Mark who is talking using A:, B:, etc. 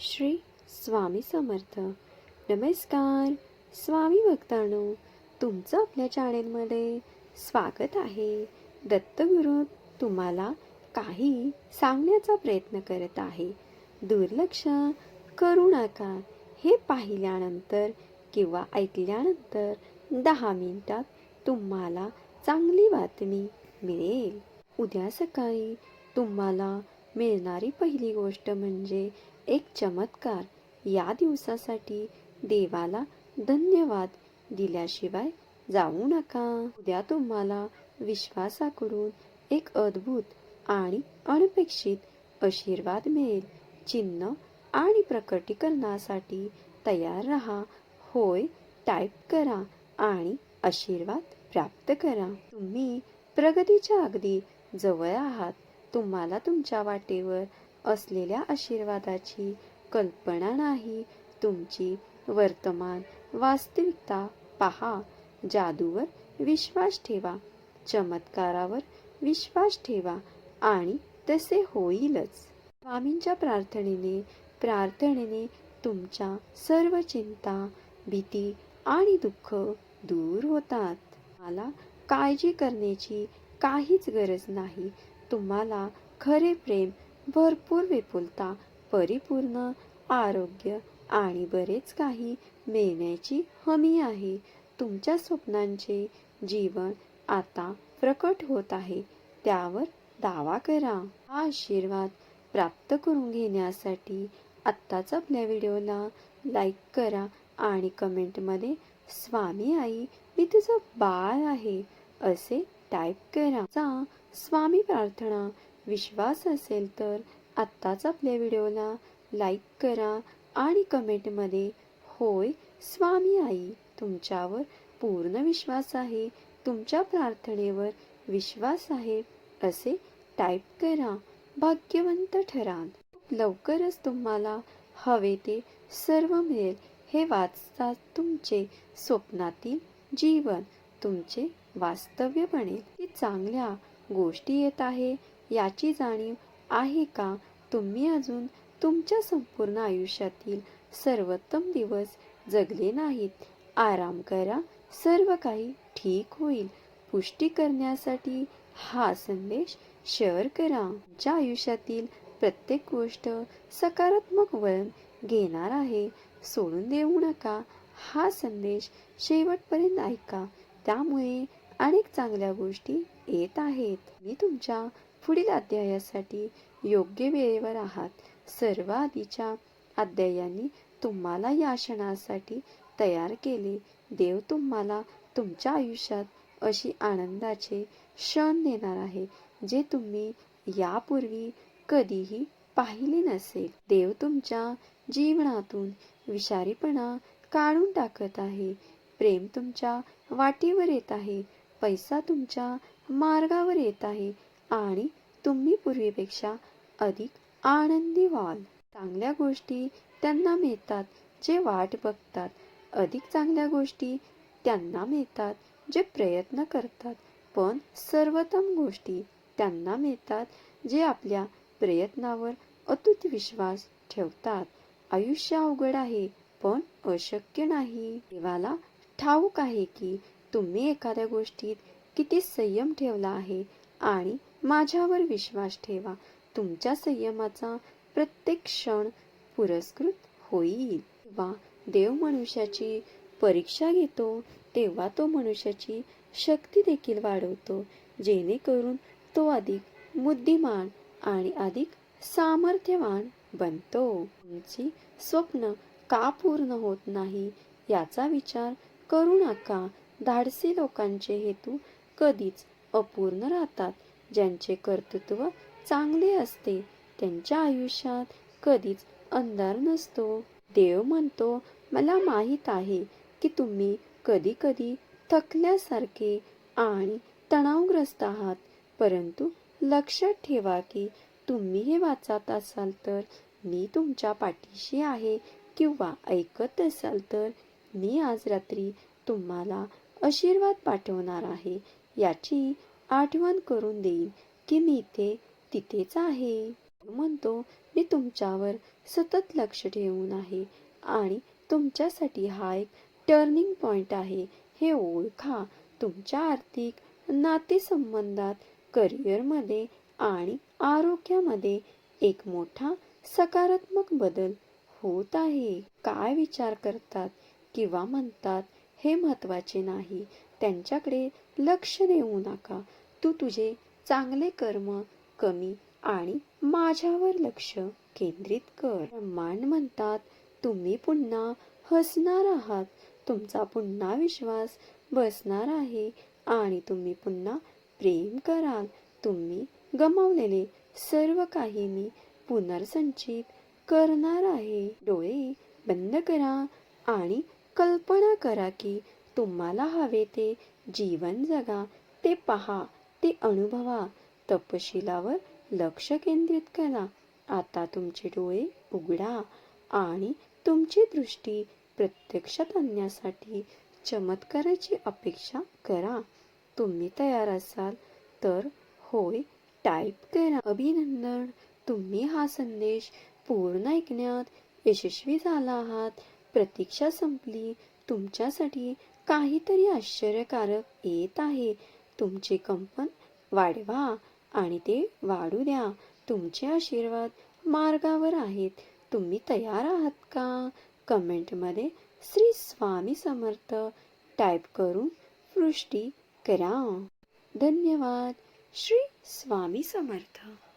A: श्री स्वामी समर्थ. नमस्कार. स्वामी भक्तांनो तुमचं आपल्या चॅनेलमध्ये स्वागत आहे. दत्तगुरु तुम्हाला काही सांगण्याचा प्रयत्न करत आहे. दुर्लक्ष करू नका. हे पाहिल्यानंतर किंवा ऐकल्यानंतर दहा मिनिटात तुम्हाला चांगली बातमी मिळेल. उद्या सकाळी तुम्हाला मिळणारी पहिली गोष्ट म्हणजे एक चमत्कार या दिवसासाठी देवाला धन्यवाद दिल्याशिवाय जाऊ नका. उद्या तुम्हाला विश्वासाकडून एक अद्भुत आणि अनपेक्षित आशीर्वाद मिळेल. चिन्ह आणि प्रकटीकरणासाठी तयार रहा. होय टाईप करा आणि आशीर्वाद प्राप्त करा. तुम्ही प्रगतीच्या अगदी जवळ आहात. तुम्हाला तुमच्या वाटेवर असलेल्या आशीर्वादाची कल्पना नाही. तुमची वर्तमान वास्तविकता पहा. जादूवर विश्वास ठेवा. चमत्कारावर विश्वास ठेवा. आणि तसे होईलच. स्वामींच्या प्रार्थनेने प्रार्थनेने तुमच्या सर्व चिंता भीती आणि दुःख दूर होतात. मला काळजी करण्याची काहीच गरज नाही. तुम्हाला खरे प्रेम भरपूर विपुलता परिपूर्ण आरोग्य आणि बरेच काही मिळण्याची हमी आहे. तुमच्या स्वप्नांचे जीवन आता प्रकट होत आहे. त्यावर दावा करा. हा आशीर्वाद प्राप्त करून घेण्यासाठी आत्ताच आपल्या व्हिडिओला लाईक करा आणि कमेंटमध्ये स्वामी आई मी तुझं बाळ आहे असे टाईप करा. स्वामी प्रार्थना विश्वास असेल तर आत्ताच आपल्या व्हिडिओला लाईक करा आणि कमेंटमध्ये होय स्वामी आई तुमच्यावर पूर्ण विश्वास आहे. तुमच्या प्रार्थनेवर विश्वास आहे असे टाईप करा. भाग्यवंत ठराल लवकरच तुम्हाला हवे ते सर्व मिळेल. हे वाचता तुमचे स्वप्नातील जीवन तुमचे वास्तव्य बनेल. की चांगल्या गोष्टी येत आहे. याची जाणीव आहे का? तुम्ही अजून तुमच्या संपूर्ण आयुष्यातील सर्वोत्तम दिवस जगले नाहीत. आराम करा. सर्व काही ठीक होईल. पुष्टी करण्यासाठी हा संदेश शेअर करा. तुमच्या आयुष्यातील प्रत्येक गोष्ट सकारात्मक वळण घेणार आहे. सोडून देऊ नका. हा संदेश शेवटपर्यंत ऐका. त्यामुळे अनेक चांगल्या गोष्टी येत आहेत. मी तुमच्या पुढील अध्यायासाठी योग्य वेळेवर आहात. सर्व आधीच्या अध्यायांनी तुम्हाला या क्षणासाठी तयार केले. देव तुम्हाला तुमच्या आयुष्यात अशी आनंदाचे क्षण देणार आहे जे तुम्ही यापूर्वी कधीही पाहिले नसेल. देव तुमच्या जीवनातून विषारीपणा काढून टाकत आहे. प्रेम तुमच्या वाटीवर येत आहे. पैसा तुमच्या मार्गावर येत आहे. आणि तुम्ही पूर्वीपेक्षा अधिक आनंदी व्हाल चांगल्या गोष्टी त्यांना मिळतात जे वाट बघतात. अधिक चांगल्या गोष्टी त्यांना मिळतात जे प्रयत्न करतात. पण सर्वोत्तम गोष्टी त्यांना मिळतात जे आपल्या प्रयत्नावर अतुट विश्वास ठेवतात. आयुष्य अवघड आहे पण अशक्य नाही. देवाला ठाऊक आहे की तुम्ही एखाद्या गोष्टीत किती संयम ठेवला आहे आणि माझ्यावर विश्वास ठेवा. तुमच्या संयमाचा प्रत्येक क्षण पुरस्कृत होईल. वा देव मनुष्याची परीक्षा घेतो तेव्हा तो मनुष्याची शक्ती देखील वाढवतो. जेणेकरून तो अधिक बुद्धिमान आणि अधिक सामर्थ्यवान बनतो. तुमची स्वप्न का पूर्ण होत नाही याचा विचार करू नका. धाडसी लोकांचे हेतू कधीच अपूर्ण राहतात. ज्यांचे कर्तृत्व चांगले असते त्यांच्या आयुष्यात कधीच अंधार नसतो. देव म्हणतो मला माहीत आहे की तुम्ही कधी कधी थकल्यासारखे आणि तणावग्रस्त आहात परंतु लक्षात ठेवा की तुम्ही हे वाचत असाल तर मी तुमच्या पाठीशी आहे किंवा ऐकत असाल तर मी आज रात्री तुम्हाला आशीर्वाद पाठवणार आहे याची आठवण करून देईन की मी इथे तिथेच आहे. म्हणतो मी तुमच्यावर सतत लक्ष ठेवून आहे आणि तुमच्यासाठी हा एक टर्निंग पॉइंट आहे. हे ओळखा तुमच्या आर्थिक नातेसंबंधात करिअरमध्ये आणि आरोग्यामध्ये एक मोठा सकारात्मक बदल होत आहे. काय विचार करतात किंवा म्हणतात हे महत्त्वाचे नाही. त्यांच्याकडे लक्ष देऊ नका. तू तुझे चांगले कर्म कमी आणि माझ्यावर लक्ष केंद्रित कर. मान म्हणतात तुम्ही पुन्हा हसणार आहात. तुमचा पुन्हा विश्वास बसणार आहे आणि तुम्ही पुन्हा प्रेम कराल. तुम्ही गमावलेले सर्व काही मी पुनर्संचित करणार आहे. डोळे बंद करा आणि कल्पना करा की तुम्हाला हवे ते जीवन जगा ते पहा ते अनुभवा. तपशिलावर लक्ष केंद्रित करा. आता तुमचे डोळे उघडा आणि तुमची दृष्टी प्रत्यक्षात आणण्यासाठी चमत्काराची अपेक्षा करा. तुम्ही तयार असाल तर होय टाईप करा. अभिनंदन. तुम्ही हा संदेश पूर्ण ऐकण्यात यशस्वी झाला आहात. प्रतीक्षा संपली. तुमच्यासाठी काहीतरी आश्चर्यकारक येत आहे. तुमचे कंपन वाढवा आणि ते वाढू द्या. तुमचे आशीर्वाद मार्गावर आहेत. तुम्ही तयार आहात का? कमेंटमध्ये श्री स्वामी समर्थ टाईप करून पुष्टी करा. धन्यवाद. श्री स्वामी समर्थ.